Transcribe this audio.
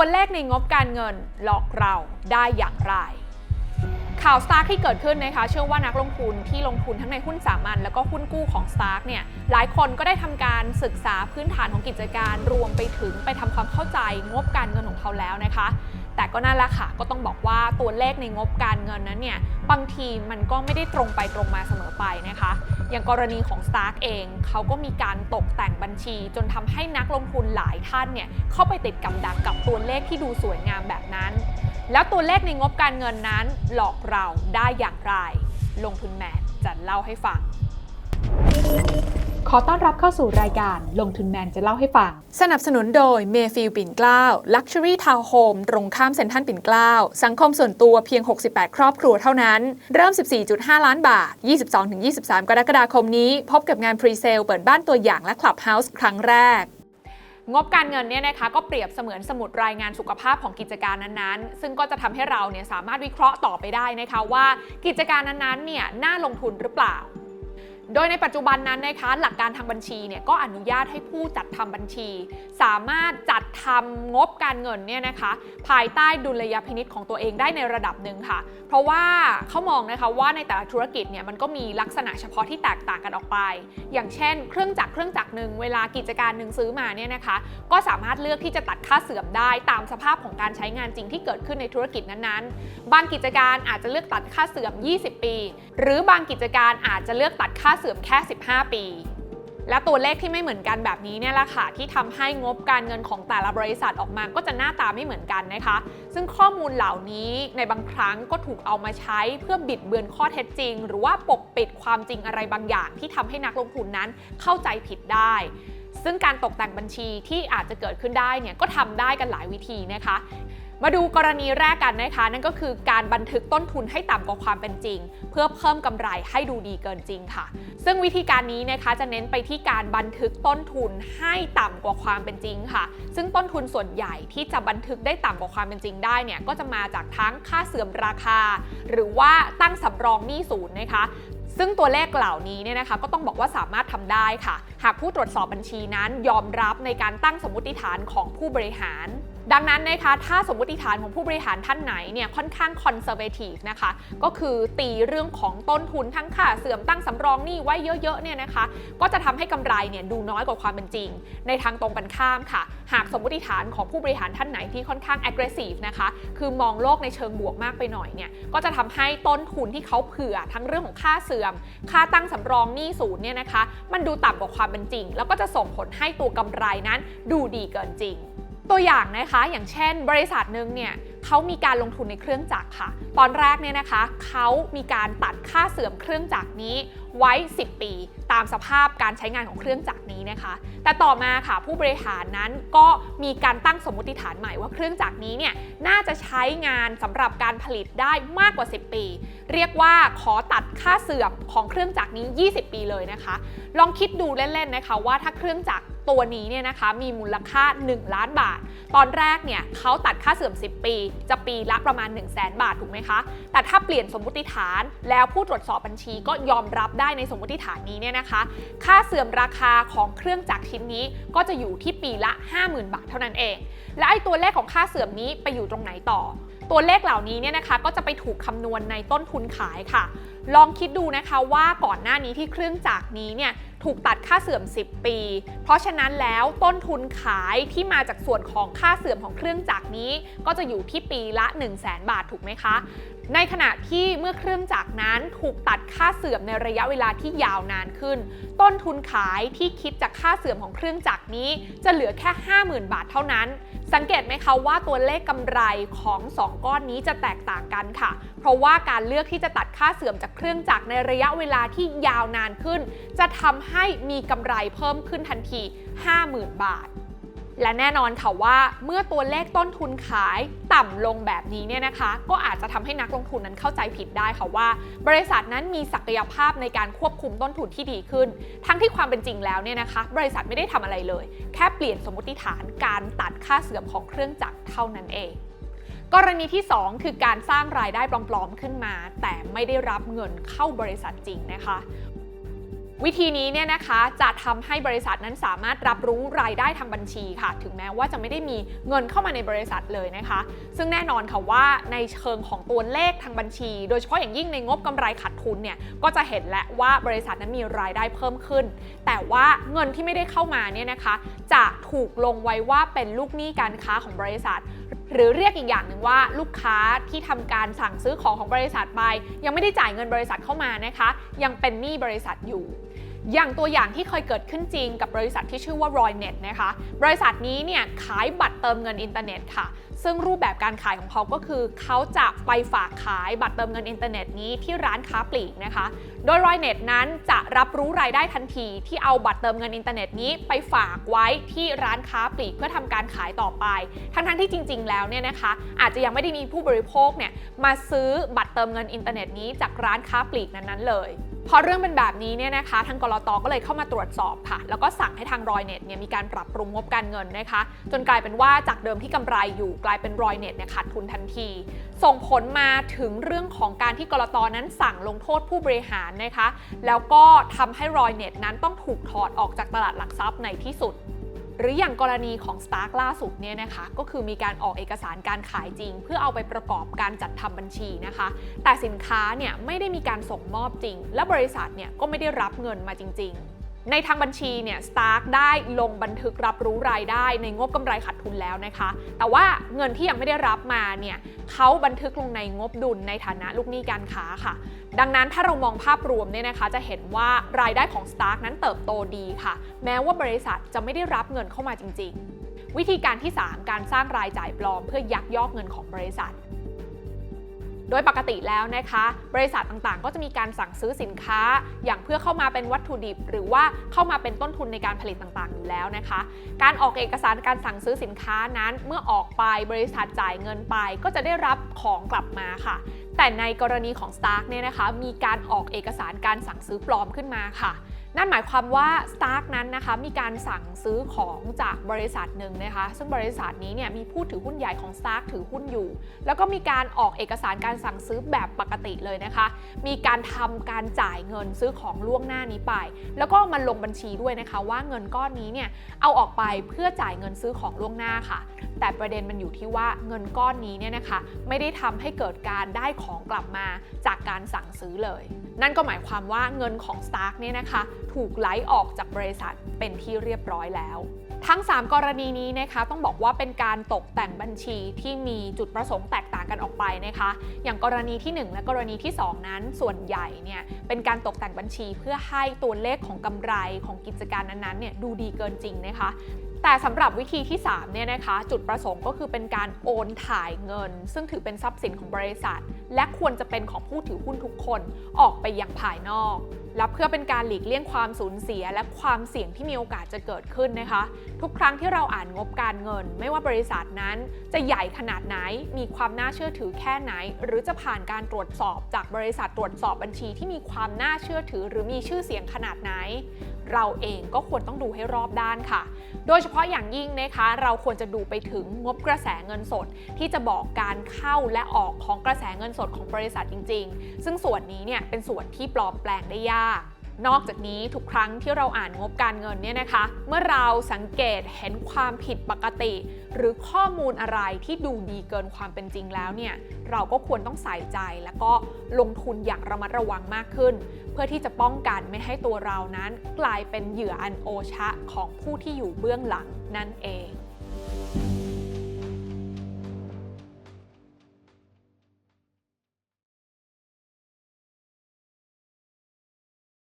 ตัวเลขในงบการเงินหลอกเราได้อย่างไร ข่าวสตาร์ที่เกิดขึ้นนะคะ เชื่อว่านักลงทุนที่ลงทุนทั้งในหุ้นสามัญแล้วก็หุ้นกู้ของสตาร์เนี่ย หลายคนก็ได้ทำการศึกษาพื้นฐานของกิจการรวมไปถึงไปทำความเข้าใจงบการเงินของเขาแล้วนะคะ แต่ก็นั่นแหละค่ะ ก็ต้องบอกว่าตัวเลขในงบการเงินนั้นเนี่ย บางทีมันก็ไม่ได้ตรงไปตรงมาเสมอไปนะคะ อย่างกรณีของ Stark เองเขาก็มีการตกแต่งบัญชี จนทำให้นักลงทุนหลายท่านเนี่ยเข้าไปติดกับดักกับตัวเลขที่ดูสวยงามแบบนั้น แล้วตัวเลขในงบการเงินนั้นหลอกเราได้อย่างไร ลงทุนแมนจะเล่าให้ฟัง ขอต้อนรับเข้าสู่รายการลงทุนแมนจะเล่าให้ฟัง สนับสนุนโดยเมฟิลปิ่นเกล้า Luxury Town Home ตรงข้ามเซ็นทรัลปิ่นเกล้า สังคมส่วนตัวเพียง 68 ครอบครัวเท่านั้น เริ่ม 14.5 ล้านบาท 22-23 กรกฎาคมนี้ พบกับงานพรีเซลเปิดบ้านตัวอย่างและ Clubhouse ครั้งแรกงบการเงินเนี่ยนะคะก็เปรียบเสมือนสมุดรายงานสุขภาพของกิจการนั้นๆ ซึ่งก็จะทำให้เราเนี่ยสามารถวิเคราะห์ต่อไปได้นะคะว่า กิจการนั้นๆเนี่ยน่าลงทุนหรือเปล่า โดยในปัจจุบันนั้นนะคะหลักการทางบัญชีเนี่ยก็อนุญาตให้ผู้จัดทำบัญชี สามารถจัดทำงบการเงินเนี่ยนะคะ ภายใต้ดุลยพินิษของตัวเองได้ในระดับหนึ่งค่ะ เพราะว่าเขามองนะคะว่าในแต่ละธุรกิจเนี่ยมันก็มีลักษณะเฉพาะที่แตกต่างกันออกไป อย่างเช่น เครื่องจักรเครื่องจักรหนึ่งเวลากิจการหนึ่งซื้อมาเนี่ยนะคะ ก็สามารถเลือกที่จะตัดค่าเสื่อมได้ตามสภาพของการใช้งานจริงที่เกิดขึ้นในธุรกิจนั้นๆ บางกิจการอาจจะเลือกตัดค่าเสื่อม 20 ปี หรือบางกิจการอาจจะเลือกตัดค่าเสื่อมแค่ 15 ปี และตัวเลขที่ไม่เหมือนกันแบบนี้เนี่ยแหละค่ะที่ทำให้งบการเงินของแต่ละบริษัทออกมาก็จะหน้าตาไม่เหมือนกันนะคะ ซึ่งข้อมูลเหล่านี้ในบางครั้งก็ถูกเอามาใช้เพื่อบิดเบือนข้อเท็จจริง หรือว่าปกปิดความจริงอะไรบางอย่าง ที่ทำให้นักลงทุนนั้นเข้าใจผิดได้ซึ่งการตกแต่งบัญชีที่อาจจะเกิดขึ้นได้เนี่ยก็ทำได้กันหลายวิธีนะคะ มาดูกรณีแรกกันนะคะ นั่นก็คือการบันทึกต้นทุนให้ต่ำกว่าความเป็นจริง เพื่อเพิ่มกำไรให้ดูดีเกินจริงค่ะ ซึ่งวิธีการนี้นะคะจะเน้นไปที่การบันทึกต้นทุนให้ต่ำกว่าความเป็นจริงค่ะ ซึ่งต้นทุนส่วนใหญ่ที่จะบันทึกได้ต่ำกว่าความเป็นจริงได้เนี่ยก็จะมาจากทั้งค่าเสื่อมราคา หรือว่าตั้งสำรองหนี้ศูนย์นะคะซึ่งตัวเลขเหล่านี้เนี่ยนะคะก็ต้องบอกว่าสามารถทำได้ค่ะ หากผู้ตรวจสอบบัญชีนั้นยอมรับในการตั้งสมมติฐานของผู้บริหาร ดังนั้นนะคะถ้าสมมติฐานของผู้บริหารท่านไหนเนี่ยค่อนข้างคอนเซอร์เวทีฟนะคะก็คือตีเรื่องของต้นทุนทั้งค่าเสื่อมตั้งสำรองหนี้ไว้เยอะๆเนี่ยนะคะก็จะทำให้กำไรเนี่ยดูน้อยกว่าความเป็นจริง ในทางตรงกันข้ามค่ะ หากสมมติฐานของผู้บริหารท่านไหนที่ค่อนข้าง aggressive นะคะคือมองโลกในเชิงบวกมากไปหน่อยเนี่ยก็จะทำให้ต้นทุนที่เขาเผื่อทั้งเรื่องของค่าเสื่อม ค่าตั้งสำรองหนี้ศูนย์เนี่ยนะคะมันดูต่ำกว่าความเป็นจริง แล้วก็จะส่งผลให้ตัวกำไรนั้นดูดีเกินจริง ตัวอย่างนะคะอย่างเช่น บริษัทหนึ่งเนี่ยเขามีการลงทุนในเครื่องจักรค่ะ ตอนแรกเนี่ยนะคะเขามีการตัดค่าเสื่อมเครื่องจักรนี้ไว้ 10 ปี ตามสภาพการใช้งานของเครื่องจักรนี้นะคะ แต่ต่อมาค่ะผู้บริหารนั้นก็มีการตั้งสมมติฐานใหม่ว่าเครื่องจักรนี้เนี่ยน่าจะใช้งานสำหรับการผลิตได้มากกว่า 10 ปี เรียกว่าขอตัดค่าเสื่อมของเครื่องจักรนี้ 20 ปีเลยนะคะ ลองคิดดูเล่นๆนะคะว่าถ้าเครื่องจักร ตัวนี้เนี่ยนะคะมีมูลค่า 1 ล้านบาท ตอนแรกเนี่ยเขาตัดค่าเสื่อม 10 ปี จะปีละประมาณ 1 0 0 0 0แบาทถูกไหมคะ แต่ถ้าเปลี่ยนสมมติฐาน แล้วผู้ตรวจสอบบัญชีก็ยอมรับได้ในสมมติฐานนี้เนี่ยนะคะ ค่าเสื่อมราคาของเครื่องจักรชิ้นนี้ก็จะอยู่ที่ปีละ 50,000 บาทเท่านั้นเอง และไอ้ตัวเลขของค่าเสื่อมนี้ไปอยู่ตรงไหนต่อตัวเลขเหล่านี้เนี่ยนะคะก็จะไปถูกคำนวณในต้นทุนขายค่ะ ลองคิดดูนะคะว่าก่อนหน้านี้ที่เครื่องจักรนี้เนี่ย ถูกตัดค่าเสื่อม 10 ปี เพราะฉะนั้นแล้วต้นทุนขายที่มาจากส่วนของค่าเสื่อมของเครื่องจักรนี้ ก็จะอยู่ที่ปีละ 1 0 0 0 0แบาทถูกไหมคะ ในขณะที่เมื่อเครื่องจักรนั้นถูกตัดค่าเสื่อมในระยะเวลาที่ยาวนานขึ้น ต้นทุนขายที่คิดจากค่าเสื่อมของเครื่องจักรนี้ จะเหลือแค่ 50,000 บาทเท่านั้น สังเกตไหมคะว่าตัวเลขกำไรของ 2 ก้อนนี้จะแตกต่างกันค่ะ เพราะว่าการเลือกที่จะตัดค่าเสื่อมจากเครื่องจักรในระยะเวลาที่ยาวนานขึ้น จะทำใให้มีกำไรเพิ่มขึ้นทันที 50,000 บาท และแน่นอนค่ะว่าเมื่อตัวเลขต้นทุนขายต่ำลงแบบนี้เนี่ยนะคะ ก็อาจจะทำให้นักลงทุนนั้นเข้าใจผิดได้ค่ะว่า บริษัทนั้นมีศักยภาพในการควบคุมต้นทุนที่ดีขึ้น ทั้งที่ความเป็นจริงแล้วเนี่ยนะคะ บริษัทไม่ได้ทำอะไรเลย แค่เปลี่ยนสมมติฐานการตัดค่าเสื่อมของเครื่องจักรเท่านั้นเองกรณีที่ 2 คือการสร้างรายได้ปลอม ๆ ขึ้นมา แต่ไม่ได้รับเงินเข้าบริษัทจริงนะคะ วิธีนี้เนี่ยนะคะจะทำให้บริษัทนั้นสามารถรับรู้รายได้ทางบัญชีค่ะ ถึงแม้ว่าจะไม่ได้มีเงินเข้ามาในบริษัทเลยนะคะ ซึ่งแน่นอนค่ะว่าในเชิงของตัวเลขทางบัญชี โดยเฉพาะอย่างยิ่งในงบกำไรขาดทุนเนี่ยก็จะเห็นและว่าบริษัทนั้นมีรายได้เพิ่มขึ้น แต่ว่าเงินที่ไม่ได้เข้ามาเนี่ยนะคะ จะถูกลงไว้ว่าเป็นลูกหนี้การค้าของบริษัท หรือเรียกอีกอย่างหนึ่งว่าลูกค้าที่ทำการสั่งซื้อของของบริษัทไป ยังไม่ได้จ่ายเงินบริษัทเข้ามานะคะ ยังเป็นหนี้บริษัทอยู่ อย่างตัวอย่างที่เคยเกิดขึ้นจริงกับบริษัทที่ชื่อว่า Roynet นะคะ บริษัทนี้เนี่ยขายบัตรเติมเงินอินเทอร์เน็ตค่ะ ซึ่งรูปแบบการขายของเขาก็คือเขาจะไปฝากขายบัตรเติมเงินอินเทอร์เน็ตนี้ที่ร้านค้าปลีกนะคะ โดย Roynet นั้นจะรับรู้รายได้ทันที ที่เอาบัตรเติมเงินอินเทอร์เน็ตนี้ไปฝากไว้ที่ร้านค้าปลีกเพื่อทำการขายต่อไป ทั้งๆที่จริง ๆ แล้วเนี่ยนะคะ อาจจะยังไม่ได้มีผู้บริโภคเนี่ยมาซื้อบัตรเติมเงินอินเทอร์เน็ตนี้จากร้านค้าปลีกนั้นๆเลย พอเรื่องเป็นแบบนี้เนี่ยนะคะทางกรตก็เลยเข้ามาตรวจสอบค่ะ แล้วก็สั่งให้ทางรอยเน็ตเนี่ยมีการปรับปรุงงบการเงินนะคะ จนกลายเป็นว่าจากเดิมที่กำไรอยู่กลายเป็นรอยเน็ตเนี่ยขาดทุนทันที ส่งผลมาถึงเรื่องของการที่กรตนั้นสั่งลงโทษผู้บริหารนะคะ แล้วก็ทำให้รอยเน็ตนั้นต้องถูกถอดออกจากตลาดหลักทรัพย์ในที่สุด หรืออย่างกรณีของ Stark ล่าสุดเนี่ยนะคะก็คือมีการออกเอกสารการขายจริง เพื่อเอาไปประกอบการจัดทำบัญชีนะคะ แต่สินค้าเนี่ยไม่ได้มีการส่งมอบจริง และบริษัทเนี่ยก็ไม่ได้รับเงินมาจริง ๆ ในทางบัญชีเนี่ย Stark ได้ลงบันทึกรับรู้รายได้ในงบกำไรขาดทุนแล้วนะคะ แต่ว่าเงินที่ยังไม่ได้รับมาเนี่ยเขาบันทึกลงในงบดุลในฐานะลูกหนี้การค้าค่ะ ดังนั้นถ้าเรามองภาพรวมเนี่ยนะคะ จะเห็นว่ารายได้ของ Stark นั้นเติบโตดีค่ะ แม้ว่าบริษัทจะไม่ได้รับเงินเข้ามาจริง ๆ วิธีการที่ 3 การสร้างรายจ่ายปลอมเพื่อยักยอกเงินของบริษัท โดยปกติแล้วนะคะ บริษัทต่างๆ ก็จะมีการสั่งซื้อสินค้า อย่างเพื่อเข้ามาเป็นวัตถุดิบ หรือว่าเข้ามาเป็นต้นทุนในการผลิตต่างๆ อยู่แล้วนะคะ การออกเอกสารการสั่งซื้อสินค้านั้นเมื่อออกไปบริษัทจ่ายเงินไป ก็จะได้รับของกลับมาค่ะ แต่ในกรณีของ Stark เนี่ยนะคะมีการออกเอกสารการสั่งซื้อปลอมขึ้นมาค่ะ นั่นหมายความว่า Stark นั้นนะคะมีการสั่งซื้อของจากบริษัทหนึ่งนะคะซึ่งบริษัทนี้เนี่ยมีผู้ถือหุ้นใหญ่ของ Stark ถือหุ้นอยู่ แล้วก็มีการออกเอกสารการสั่งซื้อแบบปกติเลยนะคะ มีการทำการจ่ายเงินซื้อของล่วงหน้านี้ไป แล้วก็มันลงบัญชีด้วยนะคะว่าเงินก้อนนี้เนี่ยเอาออกไปเพื่อจ่ายเงินซื้อของล่วงหน้าค่ะ แต่ประเด็นมันอยู่ที่ว่าเงินก้อนนี้เนี่ยนะคะไม่ได้ทำให้เกิดการได้ของกลับมาจากการสั่งซื้อเลย นั่นก็หมายความว่าเงินของ Stark เนี่ยนะคะถูกไล่ออกจากบริษัทเป็นที่เรียบร้อยแล้วทั้ง 3 กรณีนี้นะคะต้องบอกว่าเป็นการตกแต่งบัญชีที่มีจุดประสงค์แตกต่างกันออกไปนะคะ อย่างกรณีที่ 1 และกรณีที่ 2 นั้นส่วนใหญ่เนี่ยเป็นการตกแต่งบัญชีเพื่อให้ตัวเลขของกำไรของกิจการนั้นๆเนี่ยดูดีเกินจริงนะคะ แต่สำหรับวิธีที่3เนี่ยนะคะจุดประสงค์ก็คือเป็นการโอนถ่ายเงิน ซึ่งถือเป็นทรัพย์สินของบริษัท และควรจะเป็นของผู้ถือหุ้นทุกคนออกไปยังภายนอก และเพื่อเป็นการหลีกเลี่ยงความสูญเสีย และความเสี่ยงที่มีโอกาสจะเกิดขึ้นนะคะ ทุกครั้งที่เราอ่านงบการเงิน ไม่ว่าบริษัทนั้นจะใหญ่ขนาดไหน มีความน่าเชื่อถือแค่ไหน หรือจะผ่านการตรวจสอบจากบริษัทตรวจสอบบัญชีที่มีความน่าเชื่อถือ หรือมีชื่อเสียงขนาดไหน เราเองก็ควรต้องดูให้รอบด้านค่ะ โดยเฉพาะอย่างยิ่งนะคะ เราควรจะดูไปถึงงบกระแสเงินสด ที่จะบอกการเข้าและออกของกระแสเงินสดของบริษัทจริง ๆ ซึ่งส่วนนี้เนี่ยเป็นส่วนที่ปลอมแปลงได้ยาก นอกจากนี้ทุกครั้งที่เราอ่านงบการเงินเนี่ยนะคะ เมื่อเราสังเกตเห็นความผิดปกติ หรือข้อมูลอะไรที่ดูดีเกินความเป็นจริงแล้วเนี่ยเราก็ควรต้องใส่ใจแล้วก็ลงทุนอย่างระมัดระวังมากขึ้น เพื่อที่จะป้องกันไม่ให้ตัวเรานั้น กลายเป็นเหยื่ออันโอชะของผู้ที่อยู่เบื้องหลังนั่นเอง